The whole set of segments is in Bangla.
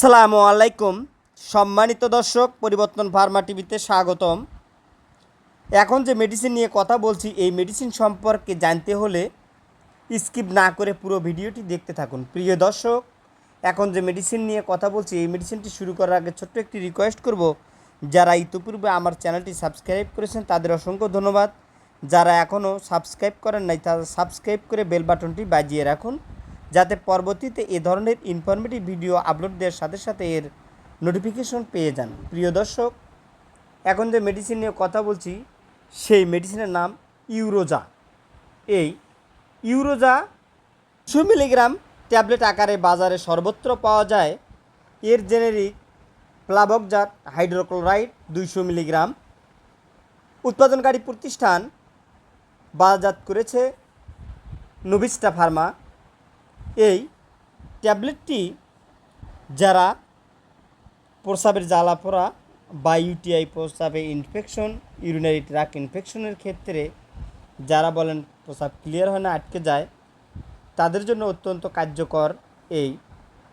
আসসালামু আলাইকুম। সম্মানিত দর্শক, পরিবর্তন ফার্মা টিভিতে স্বাগতম। এখন যে মেডিসিন নিয়ে কথা বলছি, এই মেডিসিন সম্পর্কে জানতে হলে স্কিপ না করে পুরো ভিডিওটি দেখতে থাকুন। প্রিয় দর্শক, এখন যে মেডিসিন নিয়ে কথা বলছি, এই মেডিসিনটি শুরু করার আগে ছোট্ট একটি রিকোয়েস্ট করব। যারা ইতিপূর্বে আমার চ্যানেলটি সাবস্ক্রাইব করেছেন, তাদের অসংখ্য ধন্যবাদ। যারা এখনও সাবস্ক্রাইব করেন নাই, তারা সাবস্ক্রাইব করে বেল বাটনটি বাজিয়ে রাখুন। যাতে পরবর্তীতে এ ধরনের ইনফরমেটিভ ভিডিও আপলোড দেওয়ার সাথে সাথে এর নোটিফিকেশন পেয়ে যান। প্রিয় দর্শক, এখন যে মেডিসিন নিয়ে কথা বলছি, সেই মেডিসিনের নাম ইউরোজা। এই ইউরোজা দুশো মিলিগ্রাম ট্যাবলেট আকারে বাজারে সর্বত্র পাওয়া যায়। এর জেনেরিক প্লাবকজাত হাইড্রোক্লোরাইড দুইশো মিলিগ্রাম। উৎপাদনকারী প্রতিষ্ঠান বাজাত করেছে নোভিস্টা ফার্মা। এই ট্যাবলেটটি যারা প্রস্রাবের জ্বালা পোড়া বা ইউটিআই প্রস্রাবে ইনফেকশন ইউরিনারি ট্র্যাক ইনফেকশনের ক্ষেত্রে যারা বলেন প্রস্রাব ক্লিয়ার হয় না, আটকে যায়, তাদের জন্য অত্যন্ত কার্যকর এই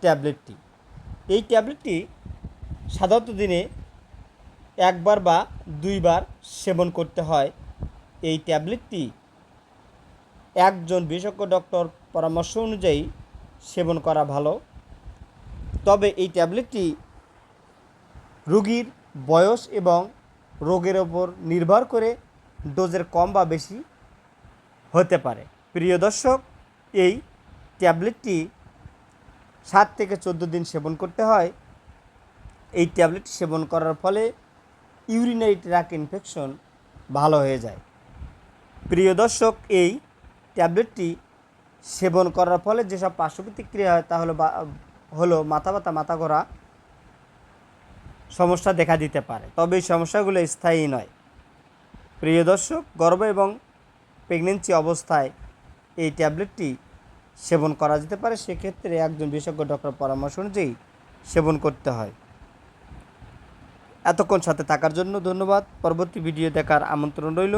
ট্যাবলেটটি। এই ট্যাবলেটটি সাধারণত দিনে একবার বা দুইবার সেবন করতে হয়। এই ট্যাবলেটটি একজন বিশেষজ্ঞ ডক্টর পরামর্শ অনুযায়ী সেবন করা ভালো। তবে এই ট্যাবলেটটি রোগীর বয়স এবং রোগের ওপর নির্ভর করে ডোজের কম বা বেশি হতে পারে। প্রিয় দর্শক, এই ট্যাবলেটটি সাত থেকে চোদ্দ দিন সেবন করতে হয়। এই ট্যাবলেট সেবন করার ফলে ইউরিনারি ট্র্যাক ইনফেকশন ভালো হয়ে যায়। প্রিয় দর্শক, এই ট্যাবলেটটি সেবন করার ফলে যেসব পার্শ্ব প্রতিক্রিয়া হয় তা হলো হলো মাথা ব্যথা, মাথা ঘোরা সমস্যা দেখা দিতে পারে। তবে এই সমস্যাগুলো স্থায়ী নয়। প্রিয় দর্শক, গর্ভ এবং প্রেগনেন্সি অবস্থায় এই ট্যাবলেটটি সেবন করা যেতে পারে। সেক্ষেত্রে একজন বিশেষজ্ঞ ডক্টর পরামর্শ অনুযায়ী সেবন করতে হয়। এতক্ষণ সাথে থাকার জন্য ধন্যবাদ। পরবর্তী ভিডিও দেখার আমন্ত্রণ রইল।